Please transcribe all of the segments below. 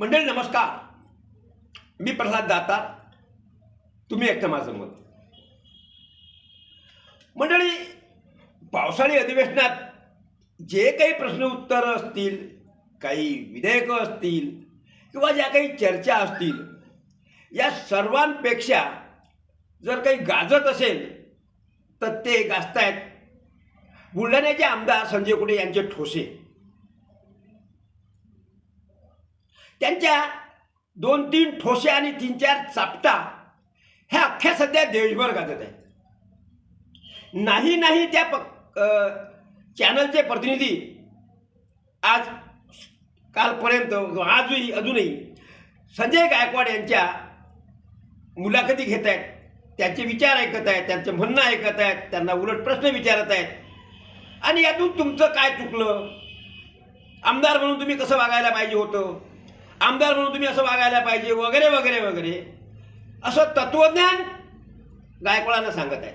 मंडळी नमस्कार. मी प्रल्हाद दाता. तुम्ही ऐकता माझं मत. मंडळी पावसाळी अधिवेशनात जे काही प्रश्न उत्तर असतील काही विधेयकं असतील किंवा ज्या काही चर्चा असतील या सर्वांपेक्षा जर काही गाजत असेल तर ते गाजतायत. बुलढाण्याचे आमदार संजय कुटे यांचे ठोसे. त्यांच्या दोन तीन ठोसे आणि तीन चार चापटा ह्या अख्ख्या सध्या देशभर गाजत आहेत. नाही नाही त्या प चॅनलचे प्रतिनिधी आज कालपर्यंत आजही अजूनही संजय गायकवाड यांच्या मुलाखती घेत आहेत. त्यांचे विचार ऐकत आहेत त्यांचं म्हणणं ऐकत आहेत त्यांना उलट प्रश्न विचारत आहेत. आणि यातून तुमचं काय चुकलं? आमदार म्हणून तुम्ही कसं वागायला पाहिजे होतं? आमदार म्हणून तुम्ही असं वागायला पाहिजे वगैरे वगैरे वगैरे. असं तत्वज्ञान गायकवाडांना सांगत आहेत.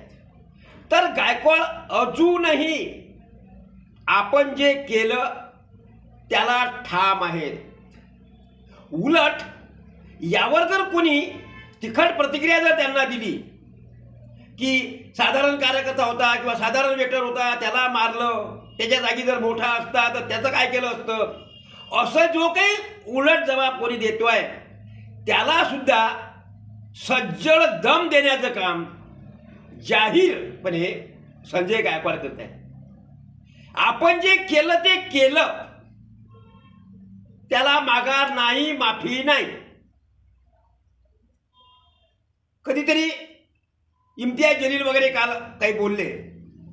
तर गायकवाड अजूनही आपण जे केलं त्याला ठाम आहेत. उलट यावर जर कोणी तिखट प्रतिक्रिया जर त्यांना दिली की साधारण कार्यकर्ता होता किंवा साधारण वेटर होता त्याला मारलं त्याच्या जागी जर मोठा असता तर त्याचं काय केलं असतं? असं जो काही उलट जबाब कोणी देतोय त्याला सुद्धा सज्जड दम देण्याचं काम जाहीरपणे संजय गायकवाड करत आहे आपण जे केलं ते केलं. त्याला माघार नाही माफी नाही. कधीतरी इम्तियाज जलील वगैरे काल काही बोलले.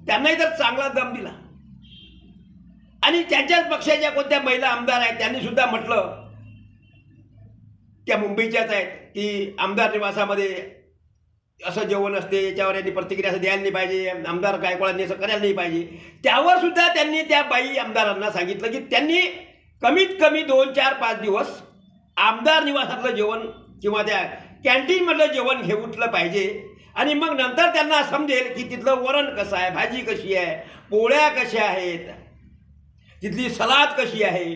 त्यांनाही तर चांगला दम दिला. आणि त्यांच्याच पक्षाच्या कोणत्या महिला आमदार आहेत त्यांनी सुद्धा म्हटलं. त्या मुंबईच्याच आहेत की आमदार निवासामध्ये असं जेवण असते याच्यावर यांनी प्रतिक्रिया असं द्यायला नाही पाहिजे आमदार गायकवाडांनी असं करायला नाही पाहिजे. त्यावर सुद्धा त्यांनी त्या बाई आमदारांना सांगितलं की त्यांनी कमीत कमी दोन चार पाच दिवस आमदार निवासातलं जेवण किंवा त्या कॅन्टीनमधलं जेवण घेऊटलं पाहिजे. आणि मग नंतर त्यांना समजेल की तिथलं वरण कसं आहे भाजी कशी आहे पोळ्या कशा आहेत तिथली सलाद कशी आहे?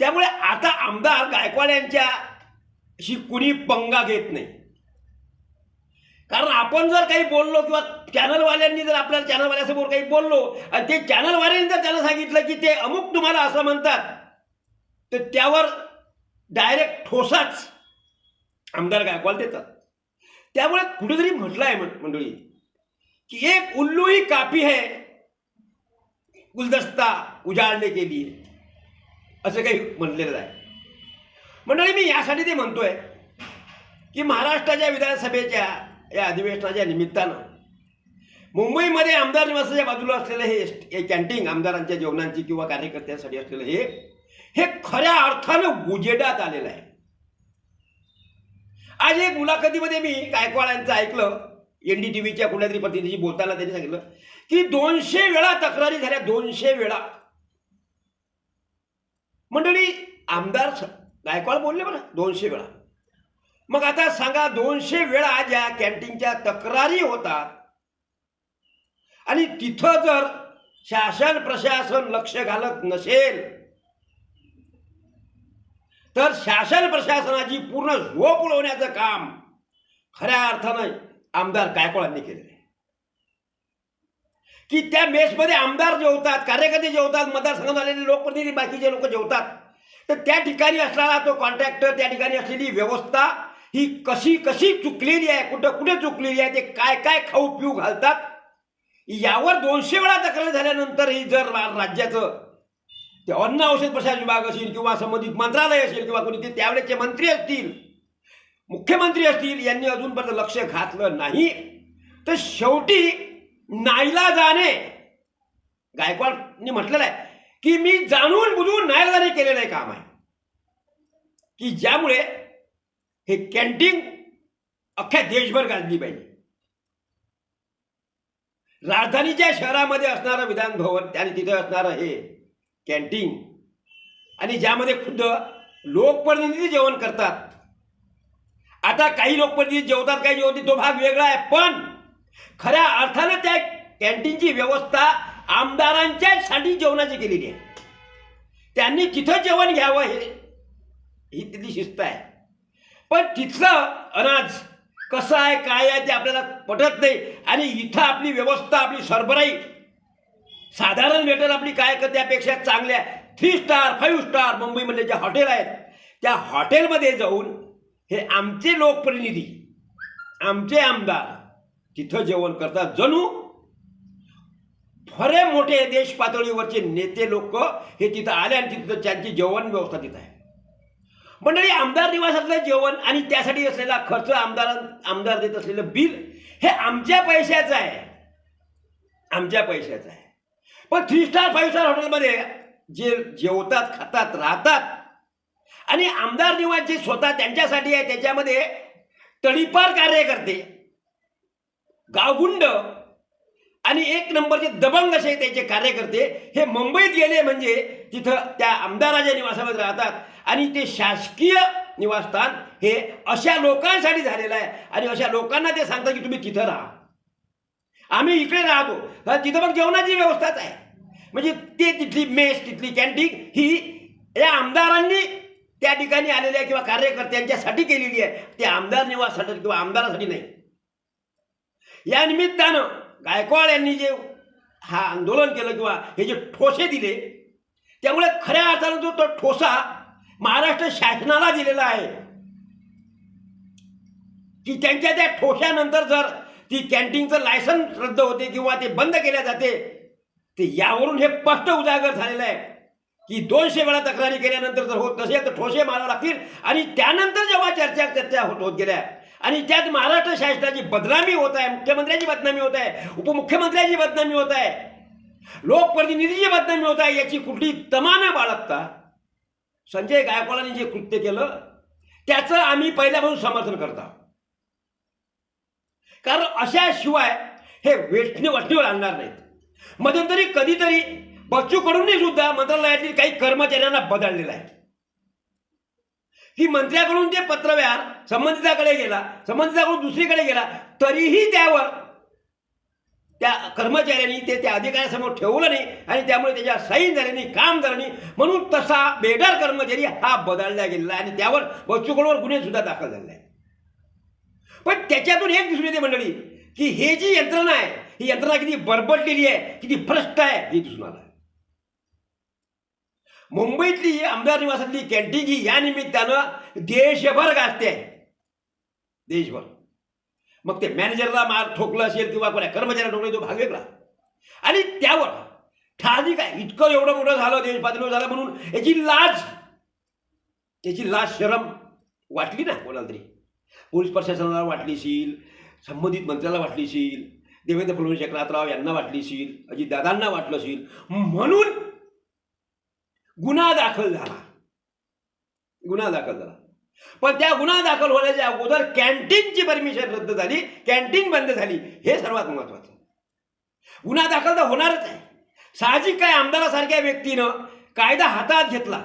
त्यामुळे आता आमदार गायकवाड यांच्याशी कुणी पंगा घेत नाही. कारण आपण जर काही बोललो किंवा चॅनलवाल्यांनी जर आपल्याला चॅनलवाल्यासमोर काही बोललो आणि ते चॅनलवाल्यांनी जर त्याला सांगितलं की ते अमुक तुम्हाला असं म्हणतात तर त्यावर डायरेक्ट ठोसाच आमदार गायकवाड देतात. त्यामुळे कुठेतरी म्हटलं आहे मंडळी की एक उल्लू ही आहे है गुलदस्ता उजाळणे केली असं काही म्हटलेलं आहे. मंडळी मी यासाठी ते म्हणतोय की महाराष्ट्राच्या विधानसभेच्या या अधिवेशनाच्या निमित्तानं मुंबईमध्ये आमदार निवासाच्या बाजूला असलेलं हे हे कॅन्टीन आमदारांच्या जेवणांची किंवा कार्यकर्त्यांसाठी असलेलं हे हे खऱ्या अर्थानं उजेडात आलेलं आहे. आज एक मुलाखतीमध्ये मी गायकवाडांचं ऐकलं. एन डी टी व्हीच्या कुठल्यातरी प्रतिनिधीशी बोलताना त्यांनी सांगितलं की दोनशे वेळा तक्रारी झाल्या दोनशे वेळा. मंडळी आमदार गायकवाड बोलले बरं दोनशे वेळा. मग आता सांगा दोनशे वेळा ज्या कॅन्टीनच्या तक्रारी होतात आणि तिथं जर शासन प्रशासन लक्ष घालत नसेल तर शासन प्रशासनाची पूर्ण झोप उडवण्याचं काम खऱ्या अर्थानं आमदार गायकवाडांनी केलेलं आहे. की त्या मेसमध्ये आमदार जेवतात कार्यकर्ते जेवतात मतदारसंघात आलेले लोकप्रतिनिधी बाकीचे लोक जेवतात. तर त्या ठिकाणी असणारा तो कॉन्ट्रॅक्टर त्या ठिकाणी असलेली व्यवस्था ही कशी कशी चुकलेली आहे कुठं कुठे चुकलेली आहे ते काय काय खाऊ पिऊ घालतात यावर दोनशे वेळा तक्रार झाल्यानंतरही जर राज्याचं ते अन्न औषध प्रशासन विभाग असेल किंवा संबंधित मंत्रालय असेल किंवा कोणी ते त्यावेळेचे मंत्री असतील मुख्यमंत्री असतील यांनी अजूनपर्यंत लक्ष घातलं नाही. तर शेवटी नाईला जाणे. गायकवाडनी म्हटलेलं आहे की मी जाणून बुजून नाईलाजाने केलेलं आहे काम आहे. की ज्यामुळे हे कॅन्टीन अख्ख्या देशभर गाजली पाहिजे. राजधानीच्या शहरामध्ये असणारं विधान भवन त्याने तिथे असणारं हे कॅन्टीन आणि ज्यामध्ये खुद्द लोकप्रतिनिधी जेवण करतात. आता काही लोकप्रतिनिधी जेवतात काही जेवत तो भाग वेगळा आहे पण खऱ्या अर्थानं त्या कॅन्टीनची व्यवस्था आमदारांच्यासाठी जेवणाची केलेली आहे. त्यांनी तिथं जेवण घ्यावं हे ही तिथली शिस्त आहे. पण तिथलं अनाज कसं आहे काय आहे ते आपल्याला पटत नाही. आणि इथं आपली व्यवस्था आपली सरबराई साधारण वेटर आपली काय करते त्यापेक्षा चांगल्या थ्री स्टार फाईव्ह स्टार मुंबईमधले जे हॉटेल आहेत त्या हॉटेलमध्ये जाऊन हे आमचे लोकप्रतिनिधी आमचे आमदार तिथं जेवण करतात. जणू खरे मोठे देश पातळीवरचे नेते लोक हे तिथं आले आणि तिथं त्यांची जेवण व्यवस्था तिथं आहे. मंडळी आमदार निवासातलं जेवण आणि त्यासाठी असलेला खर्च आमदार आमदार देत असलेलं बिल हे आमच्या पैशाचं आहे. आमच्या पैशाचं आहे. पण थ्री स्टार फाईव्ह स्टार हॉटेलमध्ये जे जेवतात खातात राहतात आणि आमदार निवास जे स्वतः त्यांच्यासाठी आहे त्याच्यामध्ये तडीपार कार्य करते. गावगुंड आणि एक नंबरचे दबंग असे त्याचे कार्यकर्ते हे मुंबईत गेले म्हणजे तिथं त्या आमदाराच्या निवासामध्ये राहतात. आणि ते शासकीय निवासस्थान हे अशा लोकांसाठी झालेलं आहे. आणि अशा लोकांना ते सांगतात की तुम्ही तिथं राहा. आम्ही इकडे राहतो. तिथं मग जेवणाची व्यवस्थाच आहे. म्हणजे ते तिथली मेस तिथली कॅन्टीन ही या आमदारांनी त्या ठिकाणी आलेल्या किंवा कार्यकर्त्यांच्यासाठी केलेली आहे. ते आमदार निवासासाठी किंवा आमदारासाठी नाही. या निमित्तानं गायकवाड यांनी जे हा आंदोलन केलं किंवा हे जे ठोसे दिले त्यामुळे खऱ्या अर्थानं जो तो ठोसा महाराष्ट्र शासनाला दिलेला आहे की त्यांच्या त्या ठोशानंतर जर ती कॅन्टीनचं लायसन रद्द होते किंवा ते बंद केल्या जाते ते यावरून हे स्पष्ट उजागर झालेलं आहे की दोनशे वेळा तक्रारी केल्यानंतर जर होत नसेल तर ठोसे मारावे लागतील. आणि त्यानंतर जेव्हा चर्चा चर्चा होत होत गेल्या आणि त्यात महाराष्ट्र शासनाची बदनामी होत आहे मुख्यमंत्र्याची बदनामी होत आहे उपमुख्यमंत्र्याची बदनामी होत आहे लोकप्रतिनिधीची बदनामी होत आहे याची कुठली तमा न बाळगता. संजय गायकवाडांनी जे कृत्य केलं त्याचं आम्ही पहिल्यापासून समर्थन करतो. कारण अशाशिवाय हे वेठणे वठणीवर आणणार नाहीत. मध्यंतरी कधीतरी बच्चूकडूनही सुद्धा मंत्रालयातील काही कर्मचाऱ्यांना बदललेलं आहे. की मंत्र्याकडून ते पत्रव्यवहार संबंधिताकडे गेला संबंधिताकडून दुसरीकडे गेला तरीही त्यावर त्या कर्मचाऱ्यांनी ते त्या अधिकाऱ्यासमोर ठेवलं नाही आणि त्यामुळे त्याच्या सैन झाले काम झालं नाही म्हणून तसा बेडर कर्मचारी हा बदलला गेलेला आहे आणि त्यावर बच्चूकडवर गुन्हेसुद्धा दाखल झाले आहे पण त्याच्यातून एक दिसून येते मंडळी की हे जी यंत्रणा आहे ही यंत्रणा किती बरबडलेली आहे किती भ्रष्ट आहे हे दिसून आलं. मुंबईतली आमदार निवासातली कॅन्टीन ही या निमित्तानं देशभर गाजते. आहे देशभर. मग ते मॅनेजरला मार ठोकलं असेल किंवा कोणा कर्मचाऱ्याला ठोकलं तो भाग वेगळा. आणि त्यावर ठाणी काय इतकं एवढं मोठं झालं देश पातळीवर झालं म्हणून याची लाज याची लाज शरम वाटली ना कोणाला तरी? पोलीस प्रशासनाला वाटलीशील संबंधित मंत्र्याला वाटलीशील देवेंद्र फडणवीस एकनाथराव यांना वाटलीशील अजितदादांना वाटलं असेल. म्हणून गुन्हा दाखल झाला. गुन्हा दाखल झाला. पण त्या गुन्हा दाखल होण्याच्या अगोदर कॅन्टीनची परमिशन रद्द झाली कॅन्टीन बंद झाली हे सर्वात महत्वाचं. गुन्हा दाखल तर होणारच आहे. साहजिक काय आमदारासारख्या व्यक्तीनं कायदा हातात घेतला.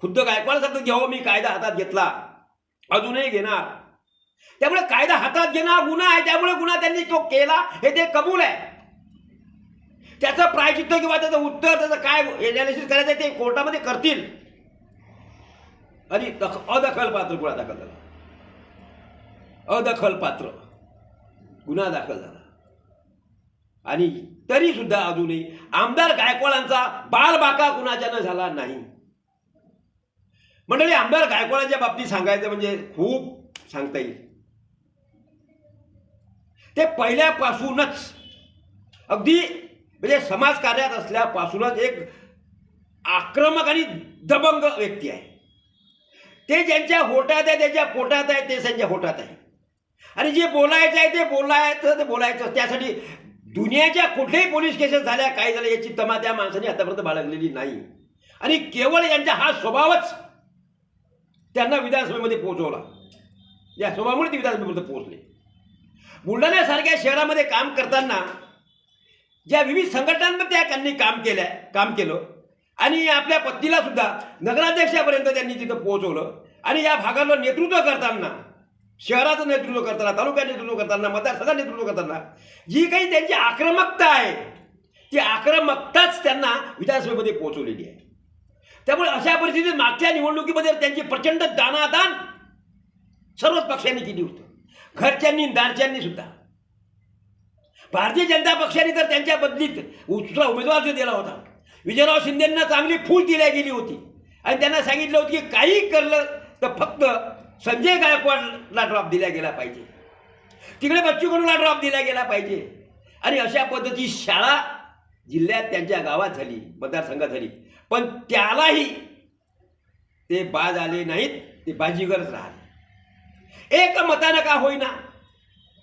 खुद्द गायकवाड सांगतात घ्यावं मी कायदा हातात घेतला. अजूनही घेणार. त्यामुळे कायदा हातात घेणं हा गुन्हा आहे. त्यामुळे गुन्हा त्यांनी तो केला हे ते कबूल आहे. त्याचं प्रायचित्त किंवा त्याचं उत्तर त्याचं काय एनालिसिस करायचं आहे ते कोर्टामध्ये करतील. आणि दख अदखल पात्र गुन्हा दाखल झाला. अदखल पात्र गुन्हा दाखल झाला. आणि तरी सुद्धा अजूनही आमदार गायकवाडांचा बालबाका कुणाच्यानं झाला नाही. मंडळी आमदार गायकवाडांच्या बाबतीत सांगायचं म्हणजे खूप सांगता येईल. ते पहिल्यापासूनच अगदी म्हणजे समाजकार्यात असल्यापासूनच एक आक्रमक आणि दबंग व्यक्ती आहे. ते ज्यांच्या होटात आहे त्याच्या पोटात आहे ते त्यांच्या होटात आहे. आणि जे बोलायचं आहे ते बोलायचं ते बोलायचं त्यासाठी दुनियाच्या कुठल्याही पोलीस केसेस झाल्या काय झालं याची तमा त्या माणसाने आतापर्यंत बाळगलेली नाही. आणि केवळ यांचा हा स्वभावच त्यांना विधानसभेमध्ये पोहोचवला. या स्वभावामुळे ते विधानसभेमध्ये पोहोचले. बुलढाण्यासारख्या शहरामध्ये काम करताना ज्या विविध संघटनांमध्ये त्यांनी काम केल्या काम केलं. आणि आपल्या पत्नीला सुद्धा नगराध्यक्षापर्यंत त्यांनी तिथं पोहोचवलं. आणि या भागाला नेतृत्व करताना शहराचं नेतृत्व करताना तालुक्यात नेतृत्व करताना मतदारसंघात नेतृत्व करताना जी काही त्यांची आक्रमकता आहे ती आक्रमकताच त्यांना विधानसभेमध्ये पोहोचवलेली आहे. त्यामुळे अशा परिस्थितीत मागच्या निवडणुकीमध्ये त्यांची प्रचंड दानादान सर्वच पक्षांनी केली होती. घरच्यांनी दारच्यांनी सुद्धा. भारतीय जनता पक्षाने तर त्यांच्या बदलीत दुसरा उमेदवार जो दिला होता. विजयराव शिंदेंना चांगली फूल दिल्या गेली होती. आणि त्यांना सांगितलं होतं की काही करलं तर फक्त संजय गायकवाडला ड्रॉप दिला गेला पाहिजे. तिकडे बच्चू कडूला ड्रॉप दिला गेला पाहिजे. आणि अशा पद्धती शाळा जिल्ह्यात त्यांच्या गावात झाली मतदारसंघात झाली. पण त्यालाही ते बाद आले नाहीत ते बाजीगरच राहिले. एक मतानं का होईना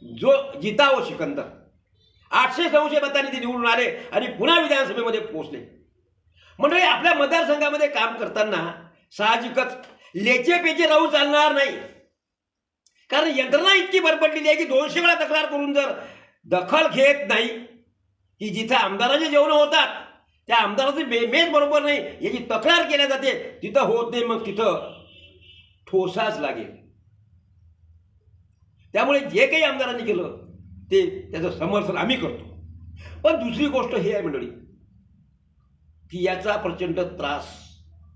जो जितावो सिकंदर आठशे नऊशे मतांनी ते निवडून आले आणि पुन्हा विधानसभेमध्ये पोहोचले. म्हणजे आपल्या मतदारसंघामध्ये काम करताना साहजिकच लेचेपेचे राहू चालणार नाही. कारण यंत्रणा इतकी भरपडलेली आहे की दोनशे वेळा तक्रार करून जर दखल घेत नाही की जिथं आमदाराचे जेवणं होतात त्या आमदाराचं बे मेच बरोबर नाही याची तक्रार केल्या जाते तिथं होत नाही मग तिथं ठोसाच लागेल. त्यामुळे जे काही आमदारांनी केलं ते त्याचं समर्थन आम्ही करतो. पण दुसरी गोष्ट ही आहे मंडळी की याचा प्रचंड त्रास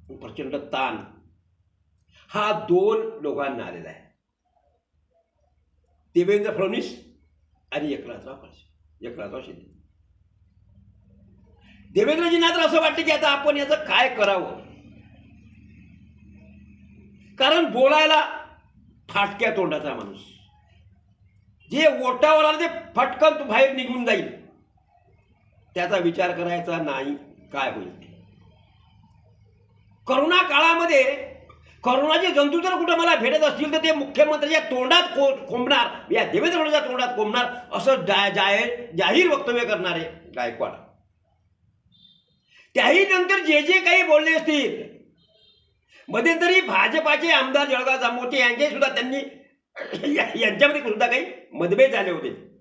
प्रचंड ताण हा दोन लोकांना आलेला आहे. देवेंद्र फडणवीस आणि एकनाथराव खडसे एकनाथराव शिंदे. देवेंद्रजींना तर असं वाटतं की आता आपण याचं काय करावं? कारण बोलायला फाटक्या तोंडाचा माणूस. जे ओटावर आलं ते फटकन तू बाहेर निघून जाईल त्याचा विचार करायचा नाही काय होईल ते. करोना काळामध्ये करोनाचे जंतू जर कुठं मला भेटत असतील तर ते मुख्यमंत्र्याच्या तोंडात को कोंबणार या देवेंद्र फडणवीसच्या तोंडात कोंबणार असं जा जाहीर जाहीर वक्तव्य करणारे गायकवाड त्याही नंतर जे जे काही बोलले असतील मध्ये तरी भाजपाचे आमदार जळगाव जांभोटे यांचे सुद्धा त्यांनी यांच्यामध्ये सुद्धा काही मतभेद झाले होते.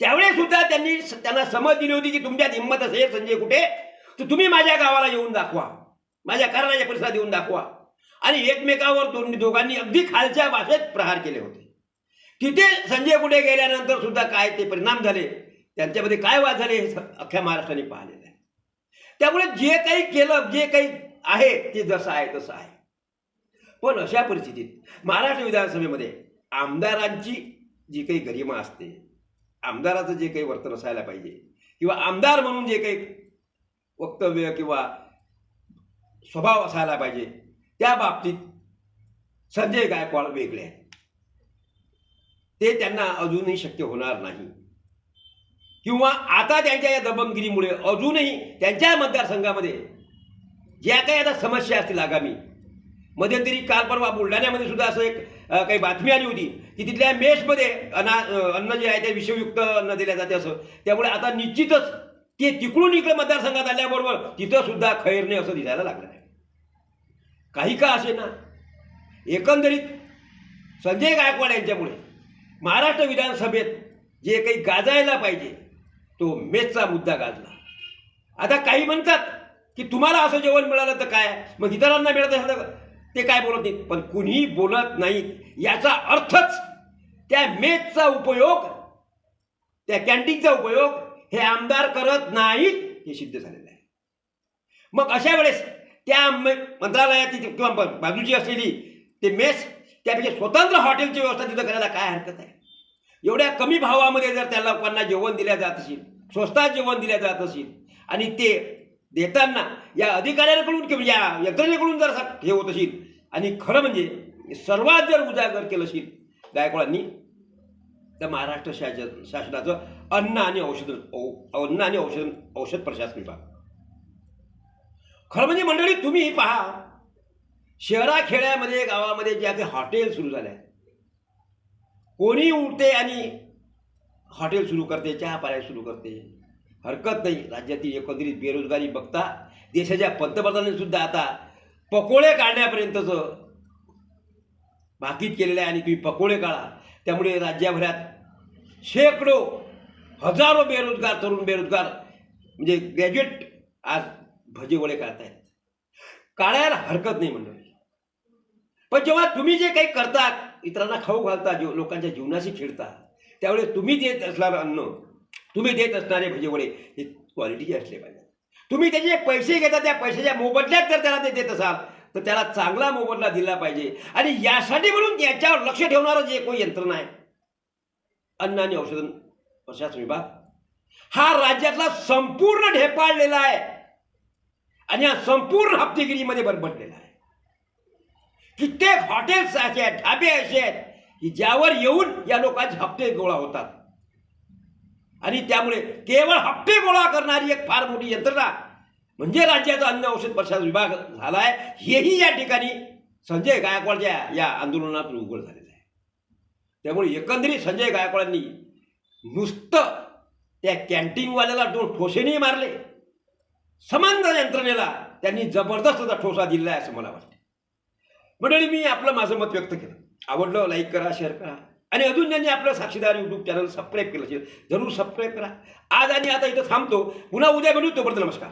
त्यावेळेस सुद्धा त्यांनी त्यांना समज दिली होती की तुमच्यात हिंमत असेल संजय कुठे? तर तुम्ही माझ्या गावाला येऊन दाखवा. माझ्या कारणाच्या परिसरात येऊन दाखवा. आणि एकमेकावर दोन दोघांनी अगदी खालच्या भाषेत प्रहार केले होते. तिथे संजय कुठे गेल्यानंतर सुद्धा काय ते परिणाम झाले? त्यांच्यामध्ये काय वाद झाले हे अख्ख्या महाराष्ट्राने पाहिलेलं आहे. त्यामुळे जे काही केलं जे काही आहे ते जसं आहे तसं आहे. पण अशा परिस्थितीत महाराष्ट्र विधानसभेमध्ये आमदारांची जी काही गरिमा असते आमदाराचं जे काही वर्तन असायला पाहिजे किंवा आमदार म्हणून जे काही वक्तव्य किंवा स्वभाव असायला पाहिजे त्या बाबतीत संजय गायकवाड वेगळे आहेत. ते त्यांना अजूनही शक्य होणार नाही. किंवा आता त्यांच्या या दबंगगिरीमुळे अजूनही त्यांच्या मतदारसंघामध्ये ज्या काही आता समस्या असतील आगामी मध्यंतरी काल परवा बुलढाण्यामध्ये सुद्धा असं एक काही बातमी आली होती की तिथल्या मेसमध्ये अना अन्न जे आहे ते विषयुक्त अन्न दिल्या जाते असं. त्यामुळे आता निश्चितच ते तिकडून इकडे मतदारसंघात आल्याबरोबर तिथं सुद्धा खैरणे असं दिसायला लागलं आहे. काही का असे ना? एकंदरीत संजय गायकवाड यांच्यामुळे महाराष्ट्र विधानसभेत जे काही गाजायला पाहिजे तो मेसचा मुद्दा गाजला. आता काही म्हणतात की तुम्हाला असं जेवण मिळालं तर काय? मग इतरांना मिळत असेल तर ते काय बोलत नाहीत? पण कुणीही बोलत नाहीत. याचा अर्थच त्या मेजचा उपयोग त्या कॅन्टीनचा उपयोग हे आमदार करत नाहीत हे सिद्ध झालेलं आहे. मग अशा वेळेस त्या मंत्रालयाची किंवा बाजूची असलेली ते मेस त्यापेक्षा स्वतंत्र हॉटेलची व्यवस्था तिथं करायला काय हरकत आहे? एवढ्या कमी भावामध्ये जर त्या लोकांना जेवण दिल्या जात असेल स्वस्तात जेवण दिल्या जात असेल आणि ते देताना या अधिकाऱ्यांकडून किंवा या यंत्रणेकडून जर हे होत असेल आणि खरं म्हणजे सर्वात जर उजागर केलं असेल गायकवाडांनी तर महाराष्ट्र शासन शासनाचं अन्न आणि औषध औ- अन्न आणि औषध औषध प्रशासन विभाग. खरं म्हणजे मंडळी तुम्ही पहा शहराखेड्यामध्ये गावामध्ये ज्या काही हॉटेल सुरू झाल्या. कोणी उठते आणि हॉटेल सुरू करते चहा पाया सुरू करते. हरकत नाही. राज्यातील एकंदरीत बेरोजगारी बघता देशाच्या पंतप्रधानांनीसुद्धा आता पकोळे काढण्यापर्यंतचं भाकीत केलेलं आहे आणि तुम्ही पकोळे काढा. त्यामुळे राज्यभरात शेकडो हजारो बेरोजगार तरुण बेरोजगार म्हणजे ग्रॅज्युएट आज भजेवळे काढतायत. काढायला हरकत नाही मंडळी. पण जेव्हा तुम्ही जे काही करता इतरांना खाऊ घालता जो लोकांच्या जीवनाशी खेळता त्यावेळेस तुम्ही देत असणारं अन्न. तुम्ही देत असणारे म्हणजे भजेवडे हे क्वालिटीचे असले पाहिजे. तुम्ही त्याचे पैसे घेता त्या पैशाच्या मोबदल्यात जर त्याला ते देत असाल तर त्याला चांगला मोबदला दिला पाहिजे. आणि यासाठी म्हणून याच्यावर लक्ष ठेवणारं जे कोणी यंत्रणा आहे अन्न आणि औषधन प्रशासन विभाग. हा राज्यातला संपूर्ण ढेपाळलेला आहे. आणि हा संपूर्ण हप्तेगिरीमध्ये बरबडलेला आहे. कित्येक हॉटेल्स असे आहेत ढाबे असे आहेत की ज्यावर येऊन या लोकांचे हप्ते गोळा होतात. आणि त्यामुळे केवळ हप्पे गोळा करणारी एक फार मोठी यंत्रणा म्हणजे राज्याचा अन्न औषध प्रशासन विभाग झाला आहे हेही या ठिकाणी संजय गायकवाडच्या या आंदोलनातून उघड झालेलं आहे. त्यामुळे एकंदरीत संजय गायकवाडांनी नुसतं त्या कॅन्टीनवाल्याला दोन ठोसेने मारले. समांत यंत्रणेला त्यांनी जबरदस्त ठोसा दिला आहे असं मला वाटतं. मंडळी मी आपलं माझं मत व्यक्त केलं. आवडलं लाईक करा शेअर करा. आणि अजून ज्यांनी आपलं साक्षीदार यूट्यूब चॅनल सबस्क्राईब केलं असेल जरूर सबस्क्राईब करा. आज आणि आता इथं थांबतो. पुन्हा उद्या भेटू तोपर्यंत नमस्कार.